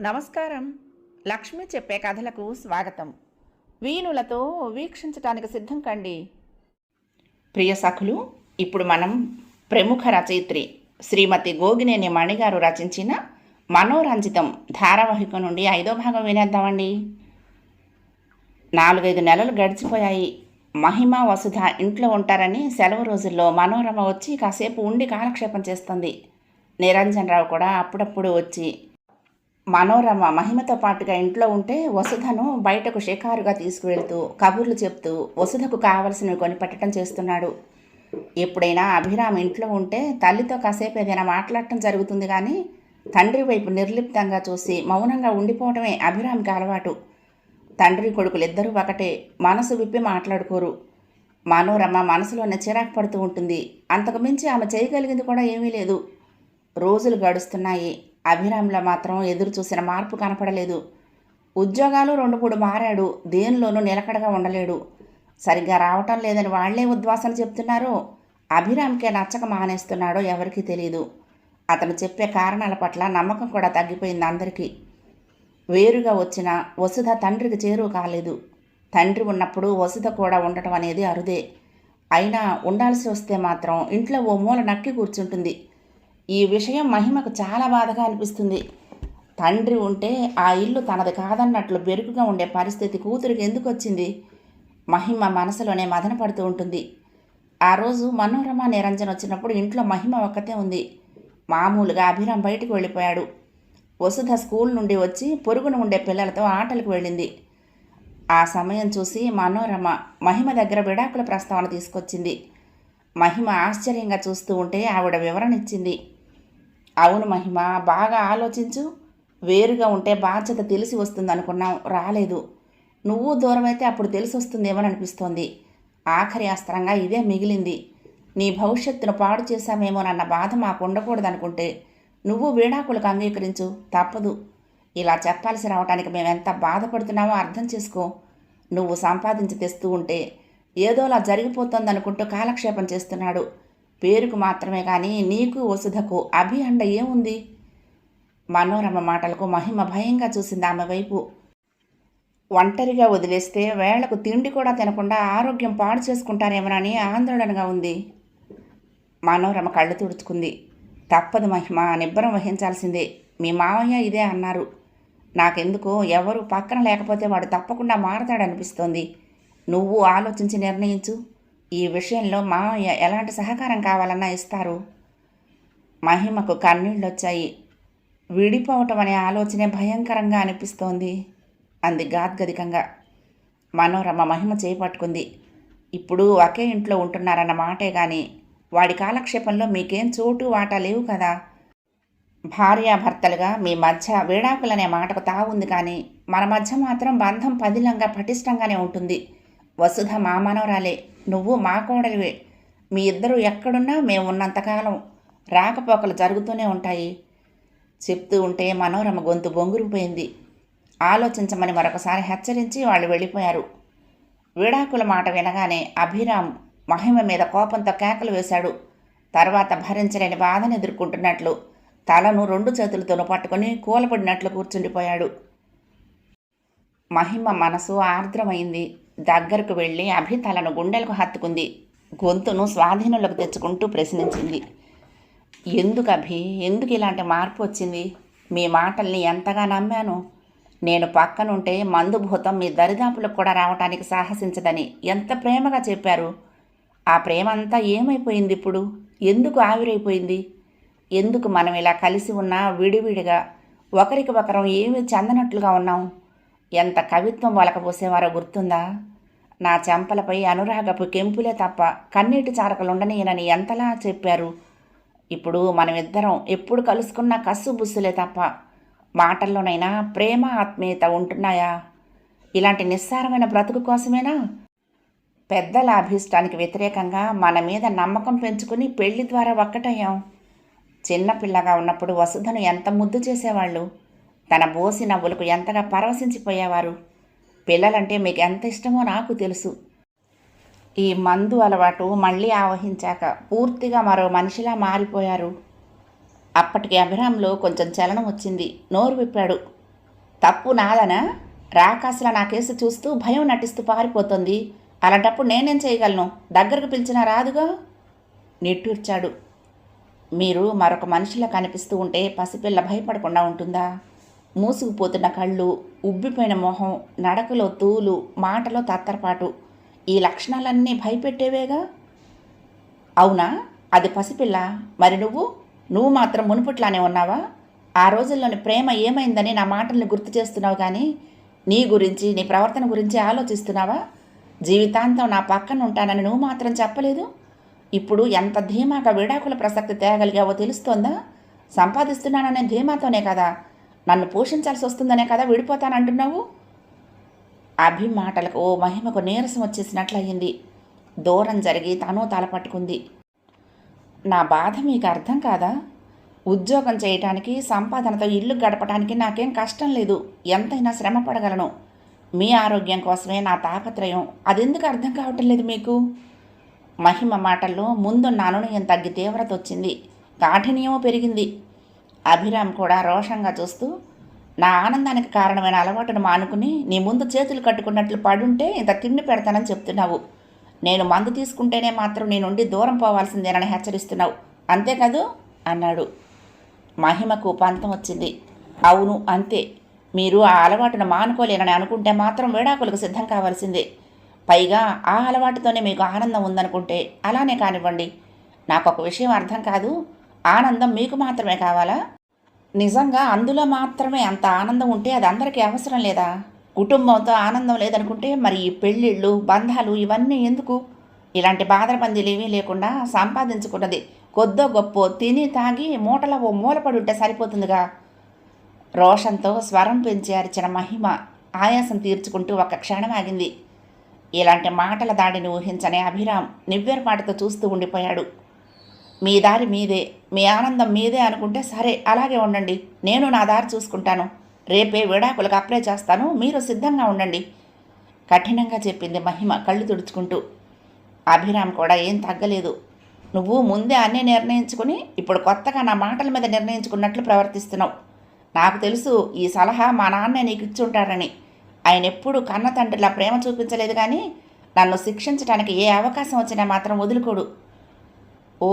నమస్కారం. లక్ష్మి చెప్పే కథలకు స్వాగతం. వీణులతో వీక్షించటానికి సిద్ధం కండి. ప్రియ సఖులు ఇప్పుడు మనం ప్రముఖ రచయిత్రి శ్రీమతి గోగినేని మణిగారు రచించిన మనోరంజితం ధారావాహిక నుండి ఐదో భాగం వినేద్దామండి. నాలుగైదు నెలలు గడిచిపోయాయి. మహిమ వసుధ ఇంట్లో ఉంటారని సెలవు రోజుల్లో మనోరమ వచ్చి కాసేపు ఉండి కాలక్షేపం చేస్తుంది. నిరంజన్ రావు కూడా అప్పుడప్పుడు వచ్చి మనోరమ మహిమతో పాటుగా ఇంట్లో ఉంటే వసుధను బయటకు షికారుగా తీసుకువెళ్తూ కబుర్లు చెప్తూ వసుధకు కావలసినవి కొనిపెట్టడం చేస్తున్నాడు. ఎప్పుడైనా అభిరామ్ ఇంట్లో ఉంటే తల్లితో కాసేపు ఏదైనా మాట్లాడటం జరుగుతుంది కానీ తండ్రి వైపు నిర్లిప్తంగా చూసి మౌనంగా ఉండిపోవడమే అభిరామ్కి అలవాటు. తండ్రి కొడుకులు ఇద్దరూ ఒకటే మనసు విప్పి మాట్లాడుకోరు. మనోరమ మనసులోనే చిరాకు పడుతూ ఉంటుంది. అంతకుమించి ఆమె చేయగలిగింది కూడా ఏమీ లేదు. రోజులు గడుస్తున్నాయి. అభిరామ్లో మాత్రం ఎదురు చూసిన మార్పు కనపడలేదు. ఉద్యోగాలు రెండు మూడు మారాడు. దేనిలోనూ నిలకడగా ఉండలేడు. సరిగ్గా రావటం లేదని వాళ్ళే ఉద్వాసన చెప్తున్నారో. అభిరామ్కే నచ్చక మానేస్తున్నాడో ఎవరికీ తెలియదు అతను చెప్పే కారణాల పట్ల నమ్మకం కూడా తగ్గిపోయింది అందరికీ. వేరుగా వచ్చిన వసుధ తండ్రికి చేరువ కాలేదు. తండ్రి ఉన్నప్పుడు వసుధ కూడా ఉండటం అనేది అరుదే. అయినా ఉండాల్సి వస్తే మాత్రం ఇంట్లో ఓ మూల నక్కి కూర్చుంటుంది. ఈ విషయం మహిమకు చాలా బాధగా అనిపిస్తుంది. తండ్రి ఉంటే ఆ ఇల్లు తనది కాదన్నట్లు బెరుకుగా ఉండే పరిస్థితి కూతురికి ఎందుకు వచ్చింది? మహిమ మనసులోనే మదన పడుతూ ఉంటుంది. ఆ రోజు మనోరమ నిరంజన్ వచ్చినప్పుడు ఇంట్లో మహిమ ఒక్కతే ఉంది. మామూలుగా అభిరామ్ బయటికి వెళ్ళిపోయాడు. వసుధ స్కూల్ నుండి వచ్చి పొరుగున ఉండే పిల్లలతో ఆటలకు వెళ్ళింది. ఆ సమయం చూసి మనోరమ మహిమ దగ్గర విడాకుల ప్రస్తావన తీసుకొచ్చింది. మహిమ ఆశ్చర్యంగా చూస్తూ ఉంటే ఆవిడ వివరణ ఇచ్చింది. అవును మహిమ బాగా ఆలోచించు. వేరుగా ఉంటే బాధ్యత తెలిసి వస్తుంది అనుకున్నాం రాలేదు. నువ్వు దూరం అయితే అప్పుడు తెలిసి వస్తుందేమని అనిపిస్తోంది. ఆఖరి అస్త్రంగా ఇదే మిగిలింది. నీ భవిష్యత్తును పాడు చేశామేమోనన్న బాధ మాకు ఉండకూడదనుకుంటే నువ్వు వీడాకులకు అంగీకరించు. తప్పదు. ఇలా చెప్పాల్సి రావడానికి మేమెంత బాధపడుతున్నామో అర్థం చేసుకో. నువ్వు సంపాదించి తెస్తూ ఉంటే ఏదోలా జరిగిపోతోందనుకుంటూ కాలక్షేపం చేస్తున్నాడు. పేరుకు మాత్రమే కానీ నీకు వసుధకు అభి అండ ఏముంది? మనోరమ మాటలకు మహిమ భయంగా చూసింది ఆమె వైపు. ఒంటరిగా వదిలేస్తే వేళ్ళకు తిండి కూడా తినకుండా ఆరోగ్యం పాడు చేసుకుంటారేమోనని ఆందోళనగా ఉంది. మనోరమ కళ్ళు తుడుచుకుంది. తప్పదు మహిమ నిబ్బరం వహించాల్సిందే. మీ మావయ్య ఇదే అన్నారు. నాకెందుకు ఎవరు పక్కన లేకపోతే వాడు తప్పకుండా మారతాడనిపిస్తోంది. నువ్వు ఆలోచించి నిర్ణయించు. ఈ విషయంలో మామయ్య ఎలాంటి సహకారం కావాలన్నా ఇస్తారు? మహిమకు కన్నీళ్ళొచ్చాయి. విడిపోవటం అనే ఆలోచనే భయంకరంగా అనిపిస్తోంది. అంది గాద్గదికంగా. మనోరమ మహిమ చేపట్టుకుంది. ఇప్పుడు ఒకే ఇంట్లో ఉంటున్నారన్న మాటే కానీ వాడి కాలక్షేపంలో మీకేం చోటు వాటా లేవు కదా? భార్యాభర్తలుగా మీ మధ్య విడాకులనే మాటకు తావుంది కానీ మన మధ్య మాత్రం బంధం పదిలంగా పటిష్టంగానే ఉంటుంది. వసుధ మా మనోరాలే నువ్వు మా కోడలివే. మీ ఇద్దరు ఎక్కడున్నా మేము ఉన్నంతకాలం రాకపోకలు జరుగుతూనే ఉంటాయి. చెప్తూ ఉంటే మనోరమ గొంతు బొంగురుపోయింది. ఆలోచించమని మరొకసారి హెచ్చరించి వాళ్ళు వెళ్ళిపోయారు. విడాకుల మాట వినగానే అభిరామ్ మహిమ మీద కోపంతో కేకలు వేశాడు. తర్వాత భరించలేని బాధను ఎదుర్కొంటున్నట్లు తలను రెండు చేతులతోనూ పట్టుకొని కూలపడినట్లు కూర్చుండిపోయాడు. మహిమ మనసు ఆర్ద్రమైంది. దగ్గరకు వెళ్ళి అభి తలను గుండెలకు హత్తుకుంది. గొంతును స్వాధీనంలోకి తెచ్చుకుంటూ ప్రశ్నించింది. ఎందుకు అభి? ఎందుకు ఇలాంటి మార్పు వచ్చింది? మీ మాటల్ని ఎంతగా నమ్మాను? నేను పక్కనుంటే మందుభూతం మీ దరిదాపులకు కూడా రావటానికి సాహసించదని ఎంత ప్రేమగా చెప్పారు? ఆ ప్రేమ అంతా ఏమైపోయింది ఇప్పుడు? ఎందుకు ఆవిరైపోయింది? ఎందుకు మనం ఇలా కలిసి ఉన్నా విడివిడిగా? ఒకరికి ఒకరం ఏమీ చెందనట్లుగా ఉన్నాం? ఎంత కవిత్వం వలకపోసేవారో గుర్తుందా? నా చెంపలపై అనురాగపు కెంపులే తప్ప కన్నీటి చారకలుండనీయనని ఎంతలా చెప్పారు? ఇప్పుడు మనమిద్దరం ఎప్పుడు కలుసుకున్న కస్సు బుస్సులే తప్ప మాటల్లోనైనా ప్రేమ ఆత్మీయత ఉంటున్నాయా? ఇలాంటి నిస్సారమైన బ్రతుకు కోసమేనా? పెద్దల అభీష్టానికి వ్యతిరేకంగా మన మీద నమ్మకం పెంచుకుని పెళ్ళి ద్వారా ఒక్కటయ్యాం. చిన్నపిల్లగా ఉన్నప్పుడు వసుధను ఎంత ముద్దు చేసేవాళ్ళు? తన బోసి నవ్వులకు ఎంతగా పరవశించిపోయేవారు? పిల్లలంటే మీకు ఎంత ఇష్టమో నాకు తెలుసు. ఈ మందు అలవాటు మళ్ళీ ఆవహించాక పూర్తిగా మరో మనిషిలా మారిపోయారు. అప్పటికి అభిరామ్లో కొంచెం చలనం వచ్చింది. నోరు విప్పాడు. తప్పు నాదనా? రాకాసులా నా కేసు చూస్తూ భయం నటిస్తూ పారిపోతుంది. అలాంటప్పుడు నేనేం చేయగలను? దగ్గరకు పిలిచినా రాదుగా? నిట్టూర్చాడు. మీరు మరొక మనిషిలా కనిపిస్తూ ఉంటే పసిపిల్ల భయపడకుండా ఉంటుందా? మూసుకుపోతున్న కళ్ళు ఉబ్బిపోయిన మొహం నడకలో తూలు మాటలో తత్తరపాటు. ఈ లక్షణాలన్నీ భయపెట్టేవేగా? అవునా? అది పసిపిల్ల. మరి నువ్వు? నువ్వు మాత్రం మునుపట్లానే ఉన్నావా? ఆ రోజుల్లోని ప్రేమ ఏమైందని నా మాటల్ని గుర్తు చేస్తున్నావు కానీ నీ గురించి నీ ప్రవర్తన గురించి ఆలోచిస్తున్నావా? జీవితాంతం నా పక్కన ఉంటానని నువ్వు మాత్రం చెప్పలేదు? ఇప్పుడు ఎంత ధీమాగా విడాకుల ప్రసక్తి తేగలిగావో తెలుస్తోందా? సంపాదిస్తున్నాననే ధీమాతోనే కదా. నన్ను పోషించాల్సి వస్తుందనే కదా విడిపోతానంటున్నావు? అభి మాటలకు ఓ మహిమకు నీరసం వచ్చేసినట్లయింది. దూరం జరిగి తను తలపట్టుకుంది నా బాధ మీకు అర్థం కాదా? ఉద్యోగం చేయటానికి సంపాదనతో ఇల్లు గడపడానికి నాకేం కష్టం లేదు. ఎంతైనా శ్రమ పడగలను. మీ ఆరోగ్యం కోసమే నా తాపత్రయం. అదెందుకు అర్థం కావటం లేదు మీకు? మహిమ మాటల్లో ముందున్న అనునయం తగ్గి తీవ్రత వచ్చింది. కాఠిన్యమో పెరిగింది. అభిరామ్ కూడా రోషంగా చూస్తూ నా ఆనందానికి కారణమైన అలవాటును మానుకుని నీ ముందు చేతులు కట్టుకున్నట్లు పడుంటే ఇంత తిండి పెడతానని చెప్తున్నావు. నేను మందు తీసుకుంటేనే మాత్రం నీ నుండి దూరం పోవాల్సిందేనని హెచ్చరిస్తున్నావు. అంతే కదూ? అన్నాడు. మహిమకు ఉపాంతం వచ్చింది. అవును అంతే. మీరు ఆ అలవాటును మానుకోలేనని అనుకుంటే మాత్రం వేడాకులకు సిద్ధం కావాల్సిందే. పైగా ఆ అలవాటుతోనే మీకు ఆనందం ఉందనుకుంటే అలానే కానివ్వండి. నాకు ఒక విషయం అర్థం కాదు. ఆనందం మీకు మాత్రమే కావాలా? నిజంగా అందులో మాత్రమే అంత ఆనందం ఉంటే అది అందరికీ అవసరం లేదా? కుటుంబంతో ఆనందం లేదనుకుంటే మరి ఈ పెళ్ళిళ్ళు బంధాలు ఇవన్నీ ఎందుకు? ఇలాంటి బాధరబందీలు ఏమీ లేకుండా సంపాదించుకున్నది కొద్దో గొప్ప తిని తాగి మూటలో ఓ మూలపడి ఉంటే సరిపోతుందిగా? రోషంతో స్వరం పెంచి అరిచిన మహిమ ఆయాసం తీర్చుకుంటూ ఒక క్షణం ఆగింది. ఇలాంటి మాటల దాడిని ఊహించని అభిరామ్ నివ్వెరపాటుతో చూస్తూ ఉండిపోయాడు. మీ దారి మీదే మీ ఆనందం మీదే అనుకుంటే సరే అలాగే ఉండండి. నేను నా దారి చూసుకుంటాను. రేపే విడాకులకు అప్లై చేస్తాను. మీరు సిద్ధంగా ఉండండి. కఠినంగా చెప్పింది మహిమ కళ్ళు తుడుచుకుంటూ. అభిరామ్ కూడా ఏం తగ్గలేదు. నువ్వు ముందే అన్నీ నిర్ణయించుకుని ఇప్పుడు కొత్తగా నా మాటల మీద నిర్ణయించుకున్నట్లు ప్రవర్తిస్తున్నావు. నాకు తెలుసు ఈ సలహా మా నాన్న నీకు ఇచ్చుంటారని. ఆయన ఎప్పుడు కన్న తండ్రిలా ప్రేమ చూపించలేదు కానీ నన్ను శిక్షించడానికి ఏ అవకాశం వచ్చినా మాత్రం వదులుకోడు. ఓ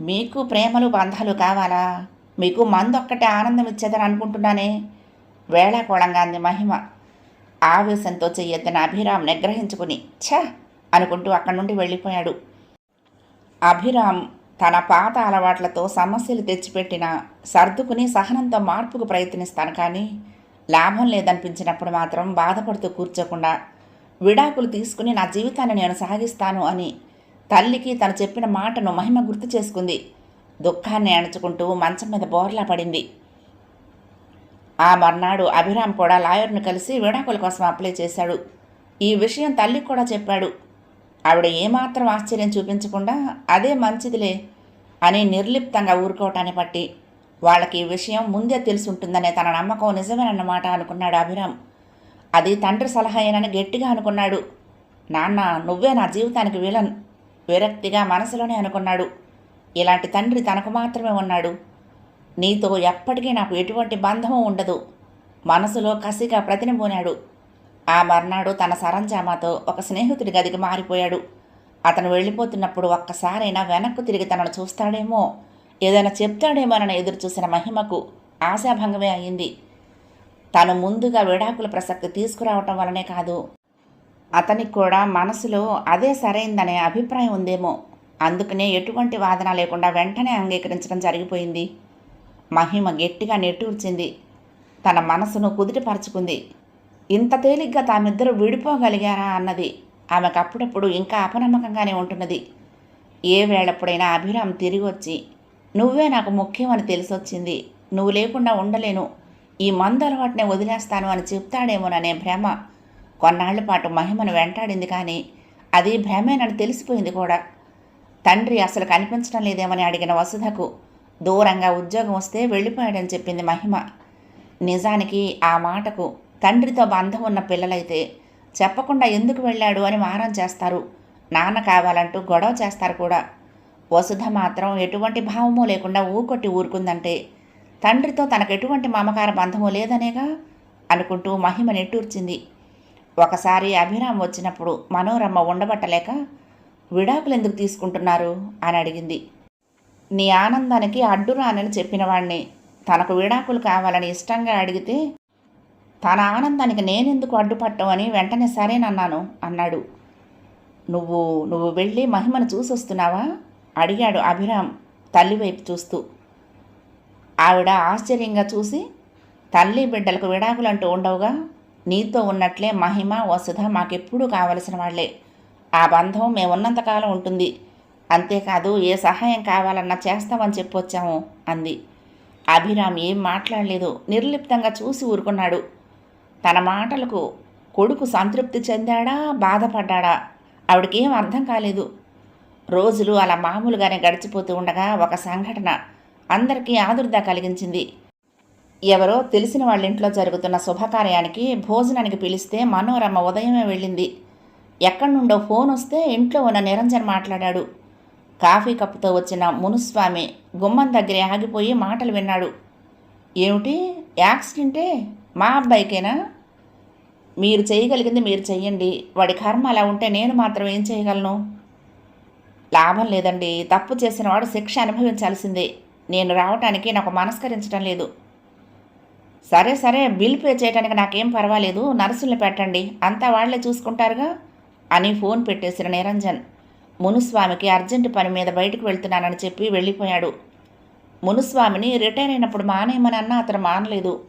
మీకు ప్రేమలు బంధాలు కావాలా? మీకు మందొక్కటే ఆనందం ఇచ్చేదని అనుకుంటున్నానే? వేళాకోళంగా అంది మహిమ. ఆవేశంతో చెయ్యొద్దని అభిరామ్ నిగ్రహించుకుని ఛ! అనుకుంటూ అక్కడి నుండి వెళ్ళిపోయాడు. అభిరామ్ తన పాత అలవాట్లతో సమస్యలు తెచ్చిపెట్టిన సర్దుకుని సహనంతో మార్పుకు ప్రయత్నిస్తాను కానీ లాభం లేదనిపించినప్పుడు మాత్రం బాధపడుతూ కూర్చోకుండా విడాకులు తీసుకుని నా జీవితాన్ని నేను సాగిస్తాను అని తల్లికి తను చెప్పిన మాటను మహిమ గుర్తు చేసుకుంది. దుఃఖాన్ని అణచుకుంటూ మంచం మీద బోర్లా పడింది. ఆ మర్నాడు అభిరామ్ కూడా లాయర్ను కలిసి విడాకుల కోసం అప్లై చేశాడు. ఈ విషయం తల్లికి కూడా చెప్పాడు. ఆవిడ ఏమాత్రం ఆశ్చర్యం చూపించకుండా అదే మంచిదిలే అని నిర్లిప్తంగా ఊరుకోవటాన్ని బట్టి వాళ్ళకి ఈ విషయం ముందే తెలుసుంటుందనే తన నమ్మకం నిజమేనన్నమాట అనుకున్నాడు అభిరామ్. అది తండ్రి సలహాయేనని గట్టిగా అనుకున్నాడు. నాన్న నువ్వే నా జీవితానికి విలన్. విరక్తిగా మనసులోనే అనుకున్నాడు. ఇలాంటి తండ్రి తనకు మాత్రమే ఉన్నాడు. నీతో ఎప్పటికీ నాకు ఎటువంటి బంధము ఉండదు. మనసులో కసిగా ప్రతినిపోనాడు ఆ మర్నాడు తన సరంజామాతో ఒక స్నేహితుడి గదికి మారిపోయాడు. అతను వెళ్ళిపోతున్నప్పుడు ఒక్కసారైనా వెనక్కు తిరిగి తనను చూస్తాడేమో ఏదైనా చెప్తాడేమోనని ఎదురు చూసిన మహిమకు ఆశాభంగమే అయింది. తను ముందుగా విడాకుల ప్రసక్తి తీసుకురావటం వలనే కాదు అతనికి కూడా మనసులో అదే సరైందనే అభిప్రాయం ఉందేమో. అందుకనే ఎటువంటి వాదన లేకుండా వెంటనే అంగీకరించడం జరిగిపోయింది. మహిమ గట్టిగా నెట్టూర్చింది. తన మనసును కుదిరిపరుచుకుంది ఇంత తేలిగ్గా తామిద్దరూ విడిపోగలిగారా అన్నది ఆమెకు అప్పుడప్పుడు ఇంకా అపనమ్మకంగానే ఉంటున్నది. ఏ వేళప్పుడైనా అభిరామ్ తిరిగి వచ్చి నువ్వే నాకు ముఖ్యమని తెలిసొచ్చింది. నువ్వు లేకుండా ఉండలేను. ఈ మందు అలవాటునే వదిలేస్తాను అని చెప్తాడేమోననే భ్రమ కొన్నాళ్ళ పాటు మహిమను వెంటాడింది కానీ అది భ్రమేనని తెలిసిపోయింది కూడా. తండ్రి అసలు కనిపించడం లేదేమని అడిగిన వసుధకు దూరంగా ఉద్యోగం వస్తే వెళ్ళిపోయాడని చెప్పింది మహిమ. నిజానికి ఆ మాటకు తండ్రితో బంధం ఉన్న పిల్లలైతే చెప్పకుండా ఎందుకు వెళ్ళాడు అని మారం చేస్తారు. నాన్న కావాలంటూ గొడవ చేస్తారు కూడా. వసుధ మాత్రం ఎటువంటి భావము లేకుండా ఊకొట్టి ఊరుకుందంటే తండ్రితో తనకు ఎటువంటి మమకార బంధము లేదనేగా అనుకుంటూ మహిమ నెట్టూర్చింది. ఒకసారి అభిరామ్ వచ్చినప్పుడు మనోరమ్మ ఉండబట్టలేక విడాకులు ఎందుకు తీసుకుంటున్నారు? అని అడిగింది. నీ ఆనందానికి అడ్డు రానని తనకు విడాకులు కావాలని ఇష్టంగా అడిగితే తన ఆనందానికి నేనెందుకు అడ్డుపట్టం అని వెంటనే సరేనన్నాను అన్నాడు. నువ్వు నువ్వు వెళ్ళి మహిమను చూసొస్తున్నావా? అడిగాడు అభిరామ్ తల్లి వైపు చూస్తూ. ఆవిడ ఆశ్చర్యంగా చూసి తల్లి బిడ్డలకు విడాకులంటూ ఉండవుగా? నీతో ఉన్నట్లే మహిమ వసుధ మాకెప్పుడూ కావలసిన వాళ్ళే ఆ బంధం మేమున్నంతకాలం ఉంటుంది. అంతేకాదు ఏ సహాయం కావాలన్నా చేస్తామని చెప్పొచ్చాము అంది. అభిరామ్ ఏం మాట్లాడలేదు. నిర్లిప్తంగా చూసి ఊరుకున్నాడు. తన మాటలకు కొడుకు సంతృప్తి చెందాడా బాధపడ్డాడా? ఆవిడకేం అర్థం కాలేదు. రోజులు అలా మామూలుగానే గడిచిపోతూ ఉండగా ఒక సంఘటన అందరికీ ఆదుర్ద కలిగించింది. ఎవరో తెలిసిన వాళ్ళ ఇంట్లో జరుగుతున్న శుభకార్యానికి భోజనానికి పిలిస్తే మనోరమ్మ ఉదయమే వెళ్ళింది. ఎక్కడి నుండో ఫోన్ వస్తే ఇంట్లో ఉన్న నిరంజన్ మాట్లాడాడు. కాఫీ కప్పుతో వచ్చిన మునుస్వామి గుమ్మం దగ్గరే ఆగిపోయి మాటలు విన్నాడు. ఏమిటి? యాక్సిడెంటే? మా అబ్బాయికేనా? మీరు చేయగలిగింది మీరు చెయ్యండి. వాడి కర్మ అలా ఉంటే నేను మాత్రం ఏం చేయగలను? లాభం లేదండి. తప్పు చేసిన వాడు శిక్ష అనుభవించాల్సిందే. నేను రావటానికి నాకు మనస్కరించడం లేదు. సరే సరే బిల్ పే చేయడానికి నాకేం పర్వాలేదు నర్సుల్ని పెట్టండి. అంతా వాళ్ళే చూసుకుంటారుగా? అని ఫోన్ పెట్టేసిన నిరంజన్. మునుస్వామికి అర్జెంటు పని మీద బయటకు వెళ్తున్నానని చెప్పి వెళ్ళిపోయాడు. మునుస్వామిని రిటైర్ అయినప్పుడు మానేయమని అన్నా అతను మానలేదు.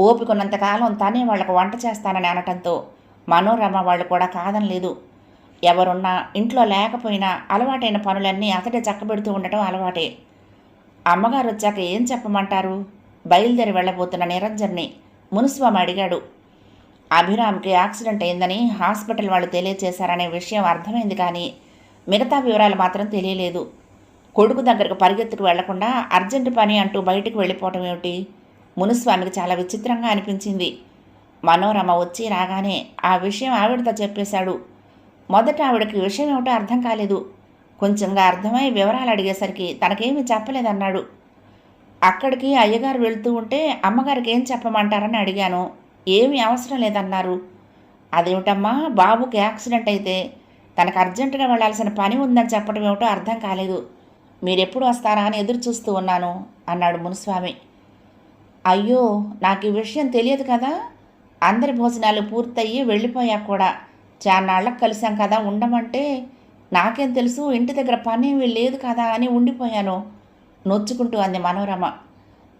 ఓపికన్నంతకాలం తనే వాళ్ళకు వంట చేస్తానని అనటంతో మనోరమ వాళ్ళు కూడా కాదనలేదు. ఎవరున్నా ఇంట్లో లేకపోయినా అలవాటైన పనులన్నీ అతడే చక్కబెడుతూ ఉండటం అలవాటే. అమ్మగారు వచ్చాక ఏం చెప్పమంటారు? బయలుదేరి వెళ్ళబోతున్న నిరంజన్ని మునుస్వామి అడిగాడు. అభిరామ్కి యాక్సిడెంట్ అయిందని హాస్పిటల్ వాళ్ళు తెలియచేశారనే విషయం అర్థమైంది కానీ మిగతా వివరాలు మాత్రం తెలియలేదు. కొడుకు దగ్గరకు పరిగెత్తుకు వెళ్ళకుండా అర్జెంటు పని అంటూ బయటకు వెళ్ళిపోవటం ఏమిటి? మునుస్వామికి చాలా విచిత్రంగా అనిపించింది. మనోరమ వచ్చి రాగానే ఆ విషయం ఆవిడతో చెప్పేశాడు. మొదట ఆవిడకి విషయం ఏమిటో అర్థం కాలేదు. కొంచెంగా అర్థమై వివరాలు అడిగేసరికి తనకేమీ చెప్పలేదన్నాడు. అక్కడికి అయ్యగారు వెళ్తూ ఉంటే అమ్మగారికి ఏం చెప్పమంటారని అడిగాను. ఏమీ అవసరం లేదన్నారు. అదేమిటమ్మా బాబుకి యాక్సిడెంట్ అయితే తనకు అర్జెంటుగా వెళ్ళాల్సిన పని ఉందని చెప్పడం ఏమిటో అర్థం కాలేదు. మీరెప్పుడు వస్తారా అని ఎదురు చూస్తూ ఉన్నాను అన్నాడు మునుస్వామి. అయ్యో నాకు ఈ విషయం తెలియదు కదా. అందరి భోజనాలు పూర్తయ్యి వెళ్ళిపోయాక కూడా చాన్నాళ్ళకు కలిసాం కదా ఉండమంటే నాకేం తెలుసు ఇంటి దగ్గర పని లేదు కదా అని ఉండిపోయాను. నొచ్చుకుంటూ అంది మనోరమ.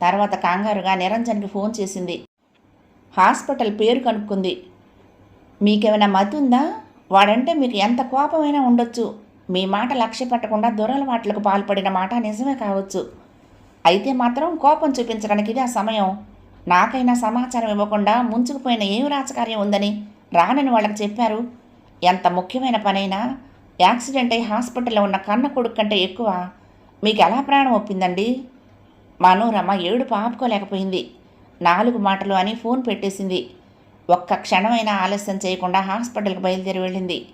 తర్వాత కంగారుగా నిరంజన్కి ఫోన్ చేసింది. హాస్పిటల్ పేరు కనుక్కుంది. మీకేమైనా మతి ఉందా? వాడంటే మీకు ఎంత కోపమైనా ఉండొచ్చు. మీ మాట లక్ష్య పెట్టకుండా దురలవాట్లకు పాల్పడిన మాట నిజమే కావచ్చు. అయితే మాత్రం కోపం చూపించడానికి ఇది ఆ సమయం. నాకైనా సమాచారం ఇవ్వకుండా ముంచుకుపోయిన ఏం రాజకార్యం ఉందని రానని వాళ్ళకి చెప్పారు. ఎంత ముఖ్యమైన పనైనా యాక్సిడెంట్ అయి హాస్పిటల్లో ఉన్న కన్న కొడుకు కంటే ఎక్కువ మీకు ఎలా ప్రాణం ఒప్పిందండి? మనోరమ ఏడు పాపుకోలేకపోయింది. నాలుగు మాటలు అని ఫోన్ పెట్టేసింది. ఒక్క క్షణమైనా ఆలస్యం చేయకుండా హాస్పిటల్కి బయలుదేరి వెళ్ళింది.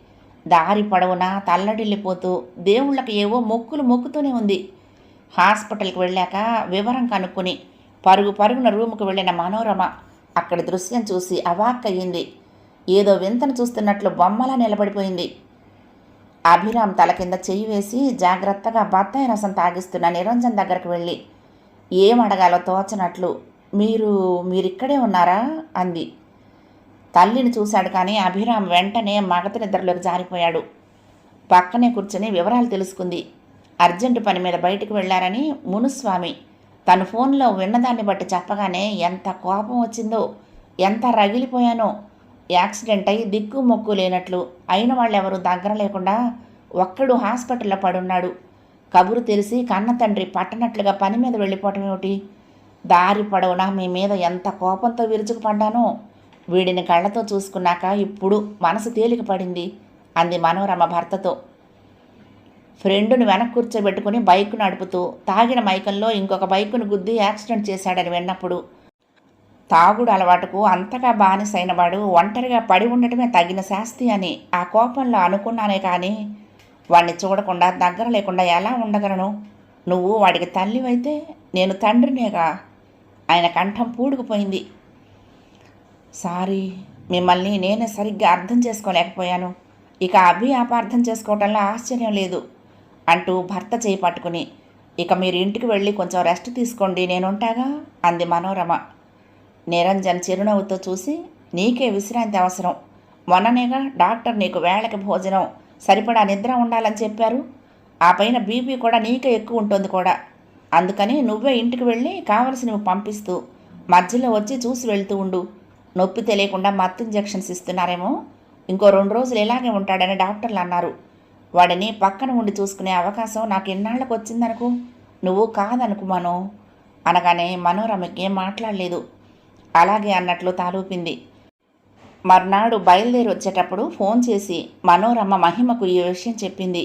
దారి పొడవునా తల్లడిల్లిపోతూ దేవుళ్ళకి ఏవో మొక్కులు మొక్కుతూనే ఉంది. హాస్పిటల్కి వెళ్ళాక వివరం కనుక్కొని పరుగు పరుగున రూముకు వెళ్ళిన మనోరమ అక్కడి దృశ్యం చూసి అవాక్కయ్యింది. ఏదో వింతను చూస్తున్నట్లు బొమ్మలా నిలబడిపోయింది. అభిరామ్ తల కింద చెయ్యి వేసి జాగ్రత్తగా బత్తాయి రసం తాగిస్తున్న నిరంజన్ దగ్గరకు వెళ్ళి ఏం అడగాలో తోచనట్లు మీరు మీరిక్కడే ఉన్నారా? అంది. తల్లిని చూశాడు కానీ అభిరామ్ వెంటనే మగత నిద్రలోకి జారిపోయాడు. పక్కనే కూర్చొని వివరాలు తెలుసుకుంది. అర్జెంటు పని మీద బయటికి వెళ్ళారని మునుస్వామి తను ఫోన్లో విన్నదాన్ని బట్టి చెప్పగానే ఎంత కోపం వచ్చిందో ఎంత రగిలిపోయానో యాక్సిడెంట్ అయి దిక్కు మొక్కు లేనట్లు అయిన వాళ్ళెవరూ దగ్గర లేకుండా ఒక్కడు హాస్పిటల్లో పడున్నాడు. కబురు తెలిసి కన్న తండ్రి పట్టనట్లుగా పని మీద వెళ్ళిపోవటం ఏమిటి? దారి పడవునా? మీ మీద ఎంత కోపంతో విరుచుకుపడ్డానో? వీడిని కళ్ళతో చూసుకున్నాక ఇప్పుడు మనసు తేలిక పడింది అంది మనోరమ భర్తతో. ఫ్రెండును వెనక కూర్చోబెట్టుకుని బైక్ నడుపుతూ తాగిన మైకంలో ఇంకొక బైకును గుద్ది యాక్సిడెంట్ చేశాడని విన్నప్పుడు తాగుడు అలవాటుకు అంతగా బానిసైనవాడు ఒంటరిగా పడి ఉండటమే తగిన శాస్తి అని ఆ కోపంలో అనుకున్నానే కానీ వాడిని చూడకుండా దగ్గర లేకుండా ఎలా ఉండగలను? నువ్వు వాడికి తల్లివైతే నేను తండ్రినేగా. ఆయన కంఠం పూడుకుపోయింది. సారీ మిమ్మల్ని నేనే సరిగ్గా అర్థం చేసుకోలేకపోయాను. ఇక అభి అపార్థం చేసుకోవటంలో ఆశ్చర్యం లేదు అంటూ భర్త చేయి పట్టుకుని ఇక మీరు ఇంటికి వెళ్ళి కొంచెం రెస్ట్ తీసుకోండి నేనుంటాగా? అంది మనోరమ. నిరంజన్ చిరునవ్వుతో చూసి నీకే విశ్రాంతి అవసరం. మొన్ననేగా డాక్టర్ నీకు వేళకి భోజనం. సరిపడా నిద్ర ఉండాలని చెప్పారు. ఆ పైన బీపీ కూడా నీకే ఎక్కువ ఉంటుంది కూడా. అందుకని నువ్వే ఇంటికి వెళ్ళి కావలసినవి పంపిస్తూ మధ్యలో వచ్చి చూసి వెళ్తూ ఉండు. నొప్పి తెలియకుండా మత్తు ఇంజెక్షన్స్ ఇస్తున్నారేమో. ఇంకో రెండు రోజులు ఇలాగే ఉంటాడని డాక్టర్లు అన్నారు. వాడిని పక్కన ఉండి చూసుకునే అవకాశం నాకు ఎన్నాళ్ళకు వచ్చిందనుకో నువ్వు కాదనుకు మనో. అనగానే మనోరమకి ఏం మాట్లాడలేదు. అలాగే అన్నట్లు తాలూపింది. మర్నాడు బయలుదేరి వచ్చేటప్పుడు ఫోన్ చేసి మనోరమ మహిమకు ఈ విషయం చెప్పింది.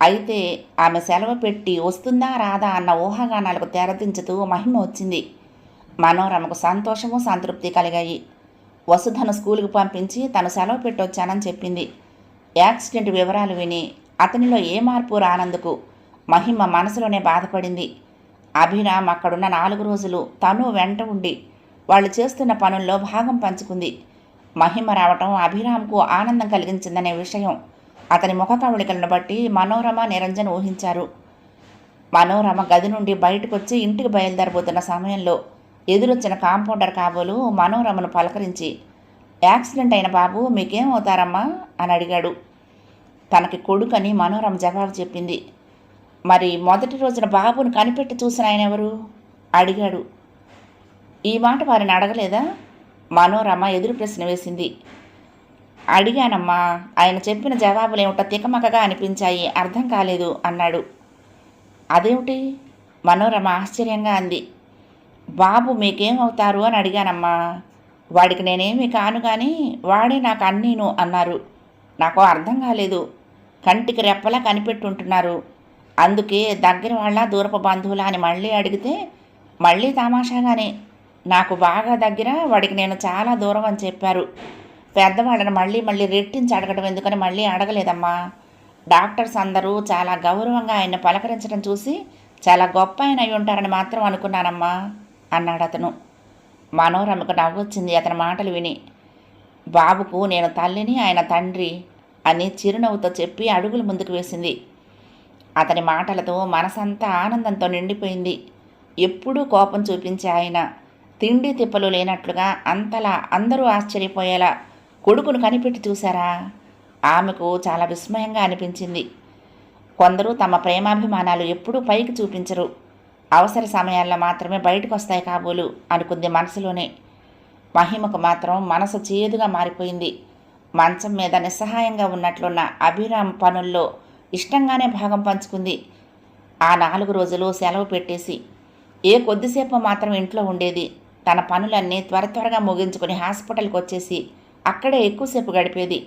అయితే ఆమె సెలవు పెట్టి వస్తుందా రాదా అన్న ఊహాగానాలకు తెరదించుతూ మహిమ వచ్చింది. మనోరమకు సంతోషము సంతృప్తి కలిగాయి. వసుధను స్కూలుకు పంపించి తను సెలవు పెట్టొచ్చానని చెప్పింది. యాక్సిడెంట్ వివరాలు విని అతనిలో ఏ మార్పు రానందుకు మహిమ మనసులోనే బాధపడింది. అభిరామ్ అక్కడున్న నాలుగు రోజులు తను వెంట ఉండి వాళ్ళు చేస్తున్న పనుల్లో భాగం పంచుకుంది. మహిమ రావటం అభిరామ్కు ఆనందం కలిగించిందనే విషయం. అతని ముఖ కవళికలను బట్టి మనోరమ నిరంజన్ ఊహించారు. మనోరమ గది నుండి బయటకొచ్చి ఇంటికి బయలుదేరబోతున్న సమయంలో ఎదురొచ్చిన కాంపౌండర్ కాబోలు మనోరమను పలకరించి యాక్సిడెంట్ అయిన బాబు మీకేమవుతారమ్మా? అని అడిగాడు. తనకి కొడుకని మనోరమ జవాబు చెప్పింది. మరి మొదటి రోజున బాబును కనిపెట్టి చూసిన ఆయన ఎవరు? అడిగాడు. ఈ మాట వారిని అడగలేదా? మనోరమ ఎదురు ప్రశ్న వేసింది. అడిగానమ్మా ఆయన చెప్పిన జవాబులేమిటో తికమకగా అనిపించాయి. అర్థం కాలేదు అన్నాడు. అదేమిటి? మనోరమ ఆశ్చర్యంగా అంది. బాబు మీకేమవుతారు అని అడిగానమ్మా. వాడికి నేనేమి కాను కానీ వాడే నాకు అన్నీను అన్నారు. నాకు అర్థం కాలేదు. కంటికి రెప్పలా కనిపెట్టుంటున్నారు. అందుకే దగ్గర వాళ్ళ దూరపు బంధువులా అని మళ్ళీ అడిగితే మళ్ళీ తమాషాగానే నాకు బాగా దగ్గర వాడికి నేను చాలా దూరం అని చెప్పారు. పెద్దవాళ్ళని మళ్ళీ మళ్ళీ రెట్టించి అడగడం ఎందుకని మళ్ళీ అడగలేదమ్మా. డాక్టర్స్ అందరూ చాలా గౌరవంగా ఆయన పలకరించడం చూసి చాలా గొప్ప ఆయన అయి ఉంటారని మాత్రం అనుకున్నానమ్మా అన్నాడు అతను. మనోరమకు నవ్వొచ్చింది అతని మాటలు విని. బాబుకు నేను తల్లిని ఆయన తండ్రి అని చిరునవ్వుతో చెప్పి అడుగులు ముందుకు వేసింది. అతని మాటలతో మనసంతా ఆనందంతో నిండిపోయింది. ఎప్పుడూ కోపం చూపించే ఆయన తిండి తిప్పలు లేనట్లుగా అంతలా అందరూ ఆశ్చర్యపోయేలా కొడుకును కనిపెట్టి చూశారా? ఆమెకు చాలా విస్మయంగా అనిపించింది. కొందరు తమ ప్రేమాభిమానాలు ఎప్పుడూ పైకి చూపించరు. అవసర సమయాల్లో మాత్రమే బయటకు వస్తాయి కాబోలు అనుకుంది మనసులోనే. మహిమకు మాత్రం మనసు చేదుగా మారిపోయింది. మంచం మీద నిస్సహాయంగా ఉన్నట్లున్న అభిరామ్ పనుల్లో ఇష్టంగానే భాగం పంచుకుంది. ఆ నాలుగు రోజులు సెలవు పెట్టేసి ఏ కొద్దిసేపు మాత్రం ఇంట్లో ఉండేది. తన పనులన్నీ త్వర త్వరగా ముగించుకుని హాస్పిటల్కి వచ్చేసి అక్కడే ఎక్కువసేపు గడిపేది.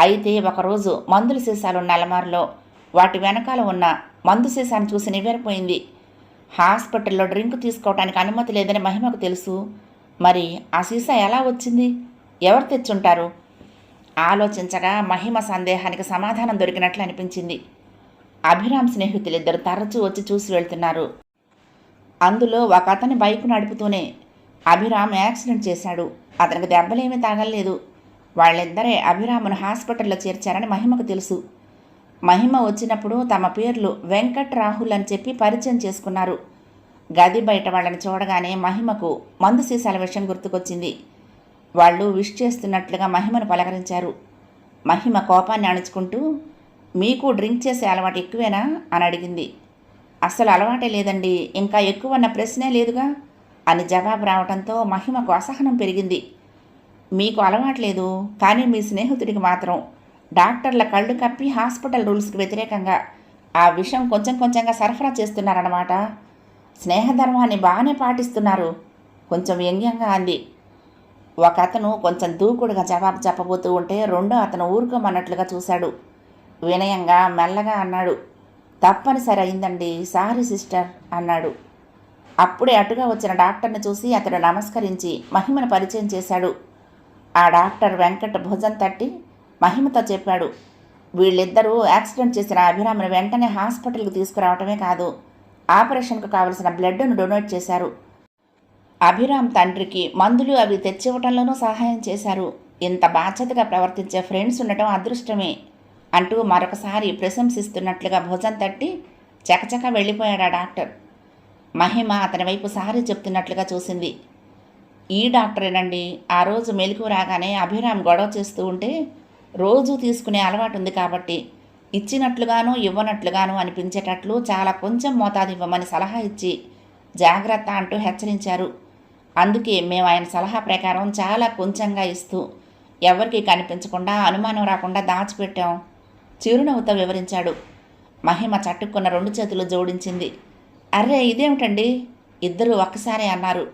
అయితే ఒకరోజు మందుల సీసాలున్న అలమారులో వాటి వెనకాల ఉన్న మందు సీసాను చూసి నివ్వెరపోయింది. హాస్పిటల్లో డ్రింక్ తీసుకోవడానికి అనుమతి లేదని మహిమకు తెలుసు. మరి ఆ సీసా ఎలా వచ్చింది? ఎవరు తెచ్చుంటారు? ఆలోచించగా మహిమ సందేహానికి సమాధానం దొరికినట్లు అనిపించింది. అభిరామ్ స్నేహితులిద్దరు తరచూ వచ్చి చూసి వెళ్తున్నారు. అందులో ఒక అతని బైక్ నడుపుతూనే అభిరామ్ యాక్సిడెంట్ చేశాడు. అతనికి దెబ్బలేమీ తాగలేదు వాళ్ళిద్దరే అభిరామును హాస్పిటల్లో చేర్చారని మహిమకు తెలుసు. మహిమ వచ్చినప్పుడు తమ పేర్లు వెంకట్ రాహుల్ అని చెప్పి పరిచయం చేసుకున్నారు. గది బయట వాళ్ళని చూడగానే మహిమకు మందు సీసాల విషయం గుర్తుకొచ్చింది. వాళ్ళు విష్ చేస్తున్నట్లుగా మహిమను పలకరించారు. మహిమ కోపాన్ని అణుచుకుంటూ మీకు డ్రింక్ చేసే అలవాటు ఎక్కువేనా? అని అడిగింది. అస్సలు అలవాటే లేదండి. ఇంకా ఎక్కువ అన్న ప్రశ్నే లేదుగా. అని జవాబు రావడంతో మహిమకు అసహనం పెరిగింది. మీకు అలవాట్లేదు కానీ మీ స్నేహితుడికి మాత్రం డాక్టర్ల కళ్ళు కప్పి హాస్పిటల్ రూల్స్కి వ్యతిరేకంగా ఆ విషయం కొంచెం కొంచెంగా సరఫరా చేస్తున్నారన్నమాట. స్నేహధర్మాన్ని బాగానే పాటిస్తున్నారు కొంచెం వ్యంగ్యంగా అంది. ఒక అతను కొంచెం దూకుడుగా జవాబు చెప్పబోతూ ఉంటే రెండో అతను ఊరుకోమన్నట్లుగా చూశాడు. వినయంగా మెల్లగా అన్నాడు తప్పనిసరి అయిందండి సారీ సిస్టర్ అన్నాడు. అప్పుడే అటుగా వచ్చిన డాక్టర్ని చూసి అతడు నమస్కరించి మహిమను పరిచయం చేశాడు. ఆ డాక్టర్ వెంకట్ భుజం తట్టి మహిమతో చెప్పాడు వీళ్ళిద్దరూ యాక్సిడెంట్ చేసిన అభిరామిని వెంటనే హాస్పిటల్కి తీసుకురావటమే కాదు ఆపరేషన్కు కావలసిన బ్లడ్ను డొనేట్ చేశారు. అభిరామ్ తండ్రికి మందులు అవి తెచ్చివ్వటంలోనూ సహాయం చేశారు. ఇంత బాధ్యతగా ప్రవర్తించే ఫ్రెండ్స్ ఉండటం అదృష్టమే అంటూ మరొకసారి ప్రశంసిస్తున్నట్లుగా భుజం తట్టి చకచక వెళ్ళిపోయాడు ఆ డాక్టర్. మహిమ అతని వైపు సారీ చెప్తున్నట్లుగా చూసింది. ఈ డాక్టరేనండి ఆ రోజు మెలకు రాగానే అభిరామ్ గొడవ చేస్తూ ఉంటే రోజు తీసుకునే అలవాటు ఉంది కాబట్టి ఇచ్చినట్లుగాను ఇవ్వనట్లుగాను అనిపించేటట్లు చాలా కొంచెం మోతాదు ఇవ్వమని సలహా ఇచ్చి జాగ్రత్త అంటూ హెచ్చరించారు. అందుకే మేము ఆయన సలహా ప్రకారం చాలా కొంచెంగా ఇస్తూ ఎవరికి కనిపించకుండా అనుమానం రాకుండా దాచిపెట్టాం. చిరునవ్వుతో వివరించాడు. మహిమ చట్టుకున్న రెండు చేతులు జోడించింది. అరే ఇదేమిటండి? ఇద్దరు ఒక్కసారే అన్నారు.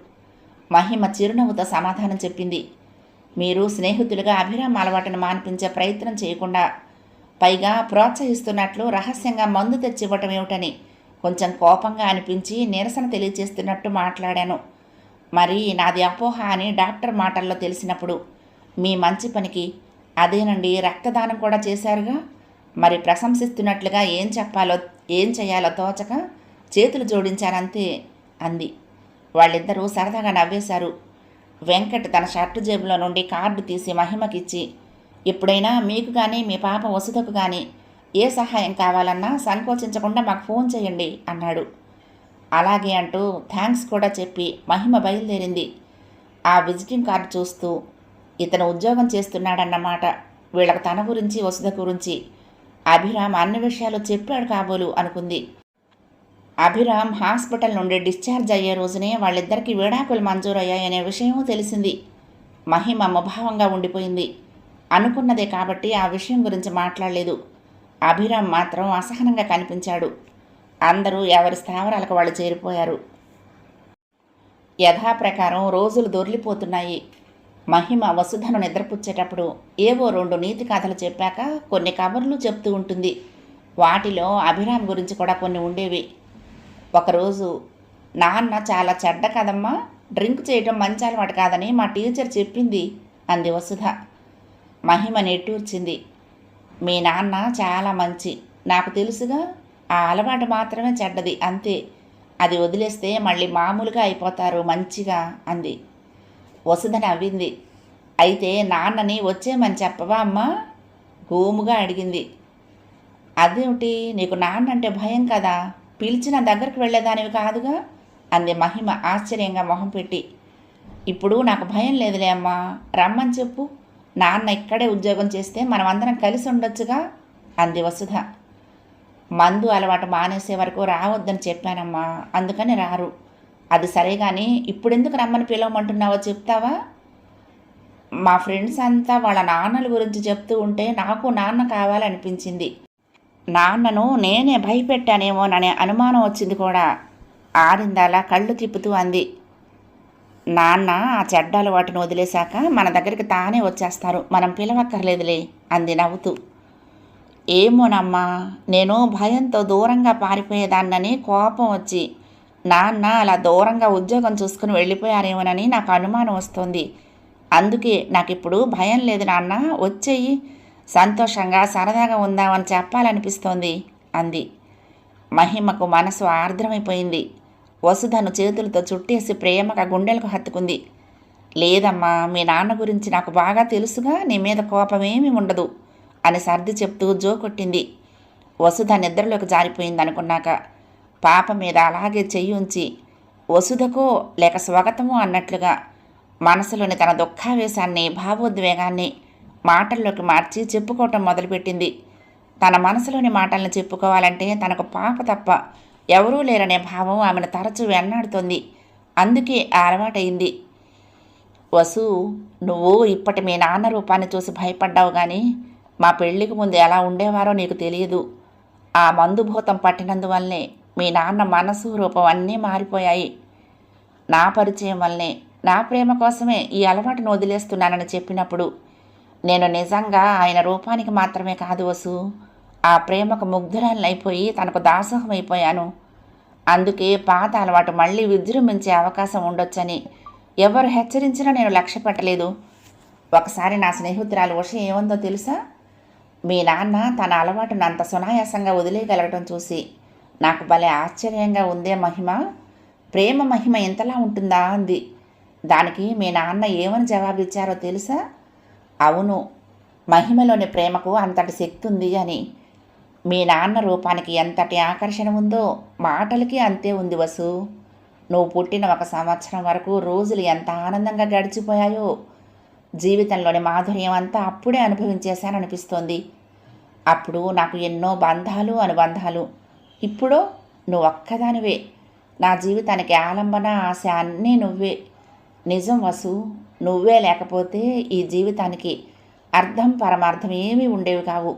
మహిమ చిరునవ్వుతో సమాధానం చెప్పింది. మీరు స్నేహితులుగా అభిరామ అలవాటును మాన్పించే ప్రయత్నం చేయకుండా పైగా ప్రోత్సహిస్తున్నట్లు రహస్యంగా మందు తెచ్చివ్వటం ఏమిటని కొంచెం కోపంగా అనిపించి నిరసన తెలియజేస్తున్నట్టు మాట్లాడాను. మరి నాది అపోహ అని డాక్టర్ మాటల్లో తెలిసినప్పుడు మీ మంచి పనికి అదేనండి రక్తదానం కూడా చేశారుగా? మరి ప్రశంసిస్తున్నట్లుగా ఏం చెప్పాలో ఏం చేయాలో తోచక చేతులు జోడించానంతే అంది. వాళ్ళిద్దరూ సరదాగా నవ్వేశారు. వెంకట్ తన షర్టు జేబులో నుండి కార్డు తీసి మహిమకిచ్చి ఎప్పుడైనా మీకు కానీ మీ పాప వసుధకు కానీ ఏ సహాయం కావాలన్నా సంకోచించకుండా మాకు ఫోన్ చేయండి అన్నాడు. అలాగే అంటూ థ్యాంక్స్ కూడా చెప్పి మహిమ బయలుదేరింది. ఆ విజిటింగ్ కార్డు చూస్తూ ఇతను ఉద్యోగం చేస్తున్నాడన్నమాట వీళ్ళకు తన గురించి వసుధ గురించి అభిరామ్ అన్ని విషయాలు చెప్పాడు కాబోలు అనుకుంది. అభిరామ్ హాస్పిటల్ నుండి డిశ్చార్జ్ అయ్యే రోజునే వాళ్ళిద్దరికీ విడాకులు మంజూరయ్యాయనే విషయం తెలిసింది. మహిమ ముభావంగా ఉండిపోయింది. అనుకున్నదే కాబట్టి ఆ విషయం గురించి మాట్లాడలేదు. అభిరామ్ మాత్రం అసహనంగా కనిపించాడు. అందరూ ఎవరి స్థావరాలకు వాళ్ళు చేరిపోయారు. యథాప్రకారం రోజులు దొర్లిపోతున్నాయి. మహిమ వసుధను నిద్రపుచ్చేటప్పుడు ఏవో రెండు నీతి కథలు చెప్పాక కొన్ని కబుర్లు చెప్తూ ఉంటుంది. వాటిలో అభిరామ్ గురించి కూడా కొన్ని ఉండేవి. ఒకరోజు నాన్న చాలా చెడ్డ కదమ్మా డ్రింక్ చేయడం మంచి అలవాటు కాదని మా టీచర్ చెప్పింది అంది వసుధ. మహిమ నెట్టూర్చింది. మీ నాన్న చాలా మంచి నాకు తెలుసుగా ఆ అలవాటు మాత్రమే చెడ్డది అంతే. అది వదిలేస్తే మళ్ళీ మామూలుగా అయిపోతారు మంచిగా అంది. వసుధ నవ్వింది. అయితే నాన్నని వచ్చేమని చెప్పవా అమ్మా? గోముగా అడిగింది. అదేమిటి నీకు నాన్న అంటే భయం కదా? పిలిచిన దగ్గరికి వెళ్ళేదానివి కాదుగా? అంది మహిమ ఆశ్చర్యంగా మొహం పెట్టి. ఇప్పుడు నాకు భయం లేదులే అమ్మా. రమ్మని చెప్పు. నాన్న ఇక్కడే ఉద్యోగం చేస్తే మనం అందరం కలిసి ఉండొచ్చుగా? అంది వసుధ. మందు అలవాటు మానేసే వరకు రావద్దని చెప్పానమ్మా. అందుకని రారు. అది సరే కానీ ఇప్పుడెందుకు రమ్మని పిలవమంటున్నావో చెప్తావా? మా ఫ్రెండ్స్ అంతా వాళ్ళ నాన్నల గురించి చెప్తూ ఉంటే నాకు నాన్న కావాలనిపించింది. నాన్నను నేనే భయపెట్టానేమోననే అనుమానం వచ్చింది కూడా. ఆరిందాలా కళ్ళు తిప్పుతూ అంది. నాన్న ఆ చెడ్డ అలవాటును వదిలేశాక మన దగ్గరికి తానే వచ్చేస్తారు. మనం పిలవక్కర్లేదులే అంది నవ్వుతూ. ఏమోనమ్మా నేను భయంతో దూరంగా పారిపోయేదాన్నని కోపం వచ్చి నాన్న అలా దూరంగా ఉద్యోగం చూసుకుని వెళ్ళిపోయారేమోనని నాకు అనుమానం వస్తుంది. అందుకే నాకు ఇప్పుడు భయం లేదు నాన్న వచ్చేయి. సంతోషంగా సరదాగా ఉందామని చెప్పాలనిపిస్తోంది అంది. మహిమకు మనసు ఆర్ద్రమైపోయింది. వసుధను చేతులతో చుట్టేసి ప్రేమగా గుండెలకు హత్తుకుంది. లేదమ్మా మీ నాన్న గురించి నాకు బాగా తెలుసుగా నీ మీద కోపమేమి ఉండదు అని సర్ది చెప్తూ జో కొట్టింది. వసుధ నిద్రలోకి జారిపోయింది అనుకున్నాక పాప మీద అలాగే చెయ్యి ఉంచి వసుధకో లేక స్వాగతమో అన్నట్లుగా మనసులోని తన దుఃఖావేశాన్ని భావోద్వేగాన్ని మాటల్లోకి మార్చి చెప్పుకోవటం మొదలుపెట్టింది. తన మనసులోని మాటలను చెప్పుకోవాలంటే తనకు పాప తప్ప ఎవరూ లేరనే భావం ఆమెను తరచూ వెన్నాడుతోంది. అందుకే ఆ అలవాటైంది వసు నువ్వు ఇప్పటి మీ నాన్న రూపాన్ని చూసి భయపడ్డావు కానీ మా పెళ్ళికి ముందు ఎలా ఉండేవారో నీకు తెలియదు. ఆ మందుభూతం పట్టినందువల్లే మీ నాన్న మనసు రూపం అన్నీ మారిపోయాయి. నా పరిచయం వల్లనే నా ప్రేమ కోసమే ఈ అలవాటును వదిలేస్తున్నానని చెప్పినప్పుడు నేను నిజంగా ఆయన రూపానికి మాత్రమే కాదు వసు. ఆ ప్రేమకు ముగ్ధురాలైపోయి తనకు దాసోహమైపోయాను. అందుకే పాత అలవాటు మళ్ళీ విజృంభించే అవకాశం ఉండొచ్చని ఎవరు హెచ్చరించినా నేను లక్ష్య పెట్టలేదు. ఒకసారి నా స్నేహితురాలు ఉష ఏముందో తెలుసా? మీ నాన్న తన అలవాటును అంత సునాయాసంగా వదిలేయగలగటం చూసి నాకు భలే ఆశ్చర్యంగా ఉందే మహిమ. ప్రేమ మహిమ ఎంతలా ఉంటుందా అంది. దానికి మీ నాన్న ఏమని జవాబిచ్చారో తెలుసా? అవును మహిమలోని ప్రేమకు అంతటి శక్తి ఉంది అని. మీ నాన్న రూపానికి ఎంతటి ఆకర్షణ ఉందో మాటలకి అంతే ఉంది వసు. నువ్వు పుట్టిన ఒక సంవత్సరం వరకు రోజులు ఎంత ఆనందంగా గడిచిపోయాయో. జీవితంలోని మాధుర్యం అంతా అప్పుడే అనుభవించేశాననిపిస్తోంది. అప్పుడు నాకు ఎన్నో బంధాలు అనుబంధాలు. ఇప్పుడు నువ్వు ఒక్కదానివే. నా జీవితానికి ఆలంబన ఆశ అన్నీ నువ్వే. నిజం వసు నువ్వే లేకపోతే ఈ జీవితానికి అర్థం పరమార్థం ఏమీ ఉండేవి కావు.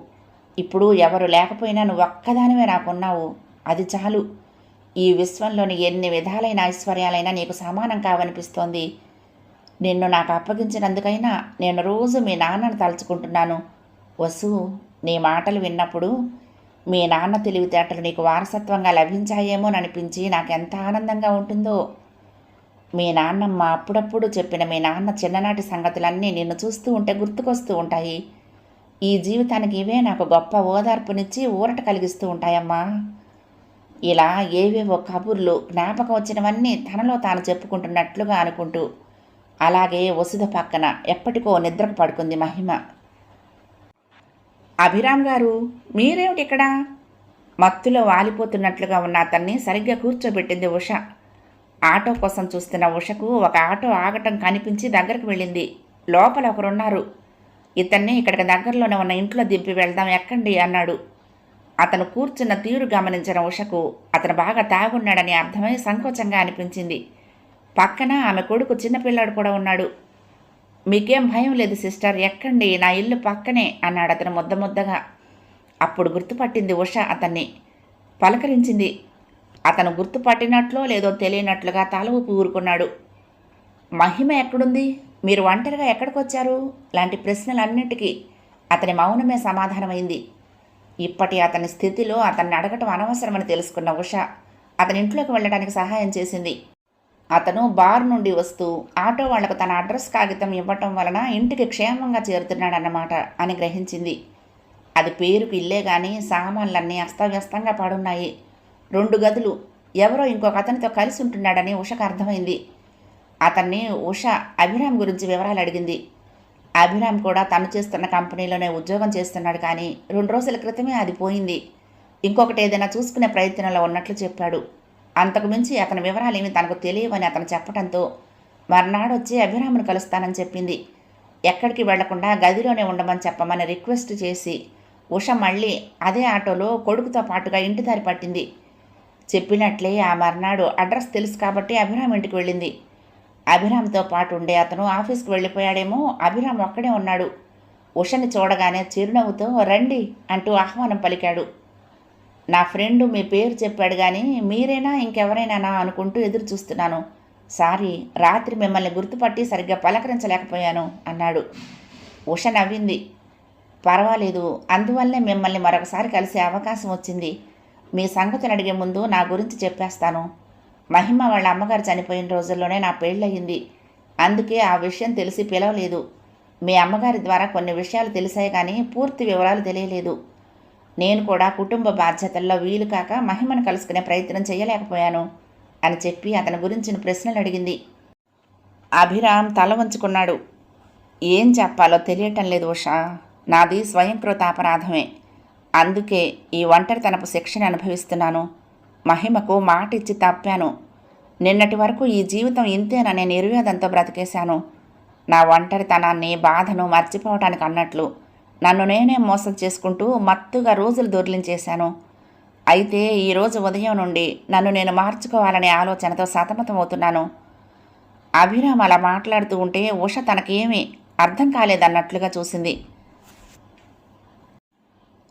ఇప్పుడు ఎవరు లేకపోయినా నువ్వు ఒక్కదానివే నాకున్నావు. అది చాలు. ఈ విశ్వంలోని ఎన్ని విధాలైన ఐశ్వర్యాలైనా నీకు సమానం కావనిపిస్తోంది. నిన్ను నాకు అప్పగించినందుకైనా నేను రోజు మీ నాన్నను తలుచుకుంటున్నాను. వసు నీ మాటలు విన్నప్పుడు మీ నాన్న తెలివితేటలు నీకు వారసత్వంగా లభించాయేమోననిపించి నాకు ఎంత ఆనందంగా ఉంటుందో మీ నాన్నమ్మ అప్పుడప్పుడు చెప్పిన మీ నాన్న చిన్ననాటి సంగతులన్నీ నిన్ను చూస్తూ ఉంటే గుర్తుకొస్తూ ఉంటాయి. ఈ జీవితానికి ఇవే నాకు గొప్ప ఓదార్పునిచ్చి ఊరట కలిగిస్తూ ఉంటాయమ్మా. ఇలా ఏవేవో కబుర్లు జ్ఞాపకం వచ్చినవన్నీ తనలో తాను చెప్పుకుంటున్నట్లుగా అనుకుంటూ అలాగే వసుధ పక్కన ఎప్పటికో నిద్రకు పడుకుంది మహిమ. అభిరామ్ గారు మీరేమిటి ఇక్కడ? మత్తులో వాలిపోతున్నట్లుగా ఉన్న అతన్ని సరిగ్గా కూర్చోబెట్టింది ఉష. ఆటో కోసం చూస్తున్న ఉషకు ఒక ఆటో ఆగటం కనిపించి దగ్గరకు వెళ్ళింది. లోపల ఒకరున్నారు. ఇతన్ని ఇక్కడికి దగ్గరలోనే ఉన్న ఇంట్లో దింపి వెళ్దాం ఎక్కండి అన్నాడు. అతను కూర్చున్న తీరు గమనించిన ఉషకు అతను బాగా తాగున్నాడని అర్థమై సంకోచంగా అనిపించింది. పక్కన ఆమె కొడుకు చిన్నపిల్లాడు కూడా ఉన్నాడు. మీకేం భయం లేదు సిస్టర్ ఎక్కండి నా ఇల్లు పక్కనే అన్నాడు అతను ముద్ద ముద్దగా. అప్పుడు గుర్తుపట్టింది ఉష అతన్ని. పలకరించింది. అతను గుర్తుపట్టినట్లో లేదో తెలియనట్లుగా తల ఊపి ఊరుకున్నాడు. మహిమ ఎక్కడుంది? మీరు ఒంటరిగా ఎక్కడికి వచ్చారు లాంటి ప్రశ్నలన్నిటికీ అతని మౌనమే సమాధానమైంది. ఇప్పటి అతని స్థితిలో అతన్ని అడగటం అనవసరమని తెలుసుకున్న ఉష అతని ఇంట్లోకి వెళ్ళడానికి సహాయం చేసింది. అతను బార్ నుండి వస్తూ ఆటో వాళ్ళకు తన అడ్రస్ కాగితం ఇవ్వటం వలన ఇంటికి క్షేమంగా చేరుతున్నాడన్నమాట అని గ్రహించింది. అది పేరుకు ఇల్లే కానీ సామాన్లన్నీ అస్తవ్యస్తంగా పడున్నాయి. రెండు గదులు. ఎవరో ఇంకొక అతనితో కలిసి ఉంటున్నాడని ఉషకు అర్థమైంది. అతన్ని ఉష అభిరామ్ గురించి వివరాలు అడిగింది. అభిరామ్ కూడా తను చేస్తున్న కంపెనీలోనే ఉద్యోగం చేస్తున్నాడు కానీ రెండు రోజుల క్రితమే అది పోయింది. ఇంకొకటి ఏదైనా చూసుకునే ప్రయత్నంలో ఉన్నట్లు చెప్పాడు. అంతకుమించి అతని వివరాలేమి తనకు తెలియవని అతను చెప్పడంతో మర్నాడు వచ్చి అభిరామ్ను కలుస్తానని చెప్పింది. ఎక్కడికి వెళ్ళకుండా గదిలోనే ఉండమని చెప్పమని రిక్వెస్ట్ చేసి ఉష మళ్ళీ అదే ఆటోలో కొడుకుతో పాటుగా ఇంటి దారి పట్టింది. చెప్పినట్లే ఆ మర్నాడు అడ్రస్ తెలుసు కాబట్టి అభిరామ్ ఇంటికి వెళ్ళింది. అభిరామ్తో పాటు ఉండే అతను ఆఫీస్కి వెళ్ళిపోయాడేమో అభిరామ్ ఒక్కడే ఉన్నాడు. ఉషని చూడగానే చిరునవ్వుతో రండి అంటూ ఆహ్వానం పలికాడు. నా ఫ్రెండ్ మీ పేరు చెప్పాడు కానీ మీరేనా ఇంకెవరైనా అనుకుంటూ ఎదురు చూస్తున్నాను. సారీ రాత్రి మిమ్మల్ని గుర్తుపట్టి సరిగ్గా పలకరించలేకపోయాను అన్నాడు. ఉష నవ్వింది. పర్వాలేదు అందువల్లే మిమ్మల్ని మరొకసారి కలిసే అవకాశం వచ్చింది. మీ సంగతిని అడిగే ముందు నా గురించి చెప్పేస్తాను. మహిమ వాళ్ళ అమ్మగారు చనిపోయిన రోజుల్లోనే నా పెళ్ళయింది. అందుకే ఆ విషయం తెలిసి పిలవలేదు. మీ అమ్మగారి ద్వారా కొన్ని విషయాలు తెలిసాయి కానీ పూర్తి వివరాలు తెలియలేదు. నేను కూడా కుటుంబ బాధ్యతల్లో వీలు కాక మహిమను కలుసుకునే ప్రయత్నం చేయలేకపోయాను అని చెప్పి అతని గురించిన ప్రశ్నలు అడిగింది. అభిరామ్ తల వంచుకున్నాడు. ఏం చెప్పాలో తెలియటం లేదు ఉషా. నాది స్వయంకృత అపరాధమే అందుకే ఈ ఒంటరితనపు శిక్షణ అనుభవిస్తున్నాను. మహిమకు మాట ఇచ్చి తప్పాను నిన్నటి వరకు ఈ జీవితం ఇంతేననే నిర్వేదంతో బ్రతికేశాను. నా ఒంటరితనాన్ని బాధను మర్చిపోవటానికి అన్నట్లు నన్ను నేనే మోసం చేసుకుంటూ మత్తుగా రోజులు దొర్లించేశాను. అయితే ఈరోజు ఉదయం నుండి నన్ను నేను మార్చుకోవాలనే ఆలోచనతో సతమతమవుతున్నాను. అభిరామ్ అలా మాట్లాడుతూ ఉంటే ఉష తనకేమీ అర్థం కాలేదన్నట్లుగా చూసింది.